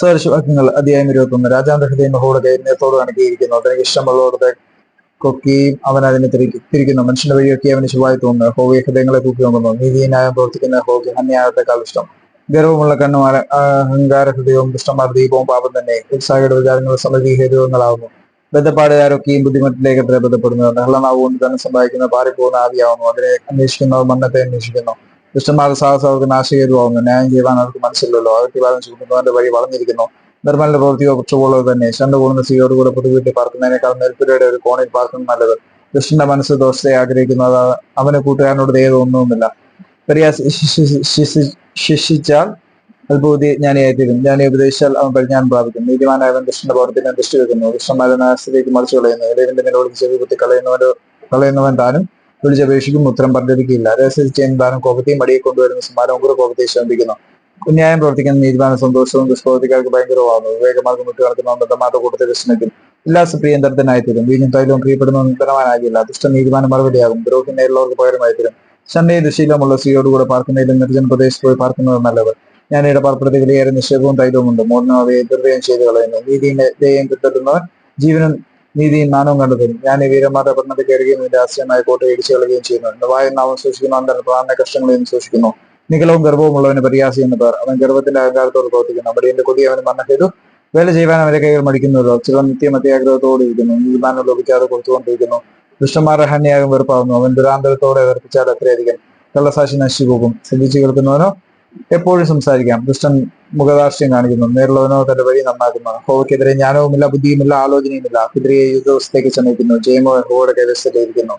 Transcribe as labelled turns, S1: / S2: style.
S1: സദൃശവാക്യങ്ങൾ അധ്യായം ഇരുപത്തൊന്ന്. രാജാന്റെ ഹൃദയം യഹോവയുടെ കൈനത്തോട് കണക്കിയിരിക്കുന്നു തനിക്ക് ഇഷ്ടമുള്ളവരുടെ കൊക്കിയും അവൻ അതിനെ തിരിക്കും തിരിക്കുന്നു. മനുഷ്യന്റെ വഴിയൊക്കെ അവന് ശുഭായി തോന്നുന്നു. ഹോവി ഹൃദയങ്ങളെ തൂക്കി നോക്കുന്നു. നീതിയനായ പ്രവർത്തിക്കുന്ന ഹോവി അന്യായത്തെക്കാൾ ഇഷ്ടം. ഗർവമുള്ള കണ്ണുമാര അഹങ്കാര ഹൃദയവും ദുഷ്ടന്മാർ ദീപവും പാപം തന്നെ. ഉത്സാഹയുടെ വിചാരങ്ങൾ സമൃദ്ധി ഹേതുവങ്ങളാവുന്നു. ബന്ധപ്പാടുകാരൊക്കെയും ബുദ്ധിമുട്ടിലേക്ക് ബന്ധപ്പെടുന്നു നഹളനാവുകൊണ്ട് തന്നെ സമ്പാദിക്കുന്ന പാറിപ്പോകുന്ന ആവിയാവുന്നു. അതിനെ അന്വേഷിക്കുന്നവർ മന്നത്തെ അന്വേഷിക്കുന്നു. ദുഷ്ടന്മാരുടെ സാഹസം അവർക്ക് നാശകേതുവാകുന്നു ന്യായം ചെയ്യുവാൻ അവർക്ക് മനസ്സിലല്ലോ അവർക്ക് വാദം ചുമക്കുന്നവന്റെ വഴി വളഞ്ഞിരിക്കുന്നു. നിർമ്മലിന്റെ പ്രവൃത്തിയോ പക്ഷമുള്ളത് തന്നെ. ശണ്ട കൂടുന്ന സ്ത്രീയോട് കൂടെ പൊതുവീട്ടിൽ പാർക്കുന്നതിനേക്കാൾ നെൽപ്പുരയുടെ ഒരു കോണിൽ പാർക്കുന്നത് നല്ലത്. ദുഷ്ടന്റെ മനസ്സ് ദോഷത്തെ ആഗ്രഹിക്കുന്നു അവനെ അവന് കൂട്ടുകാരനോട് ദയ തോന്നുന്നുമില്ല ശിക്ഷിച്ചാൽ അത്ഭുതി ജ്ഞാനിയായിത്തീരും. ജ്ഞാനി ഉപദേശിച്ചാൽ അവൻ പരിജ്ഞാനം പ്രാപിക്കും. നീതിമാനായവൻ ദുഷ്ടന്റെ പ്രവർത്തിനെ ദൃഷ്ടി വെക്കുന്നു ദുഷ്ടന്മാരെ നാശത്തിലേക്ക് മറിച്ചു കളയുന്നു. ഇലവിന്റെ നിലവിളിച്ച് കുത്തി കളയുന്നവരോ കളയുന്നവൻ താനും വിളിച്ചപേക്ഷിക്കും ഉത്തരം പറഞ്ഞിരിക്കില്ല. രഹസ്യം താനും കോപത്തെയും മടിയെ കൊണ്ടുവരുന്ന കൂടെ കോപത്തെ ശമിപ്പിക്കുന്നു കുഞ്ഞായം പ്രവർത്തിക്കുന്ന നീതിമാന സന്തോഷവും ദുഷ്പ്രവർത്തിക്കാർക്ക് ഭയങ്കരമാകുന്നു വിവേകമാർഗം വിട്ടു കിടക്കുന്ന ബന്ധമാത്ത കൂട്ടത്തിൽ വിസ്മരിക്കും ഉല്ലാസപ്രിയൻ പ്രിയന്തരത്തിനായിത്തീരും വീഞ്ഞും തൈലവും പ്രിയപ്പെടുന്ന നിരന്തരമാനാകില്ല ദുഷ്ട നീതിമാന മറുപടിയാകും. ദ്രോഹി നേരിലുള്ളവർക്ക് പകരമായിത്തീരും. ഷണ്ടയും ദുശീലമുള്ള സ്ത്രീയോടുകൂടെ പാർക്കുന്നതിലും നിർജന പ്രദേശത്ത് പോയി പാർക്കുന്നത് നല്ലത്. ഞാൻ വിലയേറെ നിക്ഷേപവും തൈലവും ഉണ്ട് മോർണം ദുർവ്യം ചെയ്തു കളയുന്നു നീതിയും ദയം പിന്തുടരുന്നവൻ ജീവനും നീതിയും നാണവും കണ്ടെത്തും ഞാൻ ഈ വീരന്മാരുടെ പട്ടണത്തിൽ കയറുകയും ഇതിന്റെ ആശ്രയമായ കോട്ടയെ ഇടിച്ചു കളയുകയും ചെയ്യുന്നു. എന്റെ വായു നാമം സൂക്ഷിക്കുന്ന അന്തരം പ്രാണ കഷ്ടങ്ങളെയും സൂക്ഷിക്കുന്നു നികളവും ഗർഭവും ഉള്ളവന് പരിയാസി എന്ന് പേർ. അവൻ ഗർഭത്തിന്റെ അഹങ്കാരത്തോട് പ്രവർത്തിക്കുന്നു. അവിടെ എന്റെ കൊടി അവന് മണ്ണ ചെയ്തു. വേല ചെയ്യുവാൻ അവരെ കൈകൾ മടിക്കുന്നുള്ളൂ ചില നിത്യം അത്യാഗ്രഹത്തോടെ ഇരിക്കുന്നു. നീതിമാനം ലോപിക്കാതെ കൊടുത്തുകൊണ്ടിരിക്കുന്നു ദുഷ്ടന്മാരുടെ ഹന്യാകും വെറുപ്പാകുന്നു. അവൻ ദുരാന്തരത്തോടെ വെറുപ്പിച്ചാൽ അത്രയധികം കള്ളസാക്ഷി നശിച്ചു പോകും ശ്രദ്ധിച്ചു കേൾക്കുന്നവനോ എപ്പോഴും സംസാരിക്കാം. ദുഷ്ടൻ മുഖദാർഷ്ട്യം കാണിക്കുന്നു. നേരിലുള്ളവനോ തന്റെ വഴി നന്നാക്കുന്നു. ഹോവയ്ക്കെതിരെ ജ്ഞാനവുമില്ല ബുദ്ധിയുമില്ല ആലോചനയുമില്ല. കുതിരയെ യുദ്ധവസ്ഥയ്ക്ക് ശ്രമിക്കുന്നു ജയമോ ഹോയുടെ കൈവശത്തിലിരിക്കുന്നു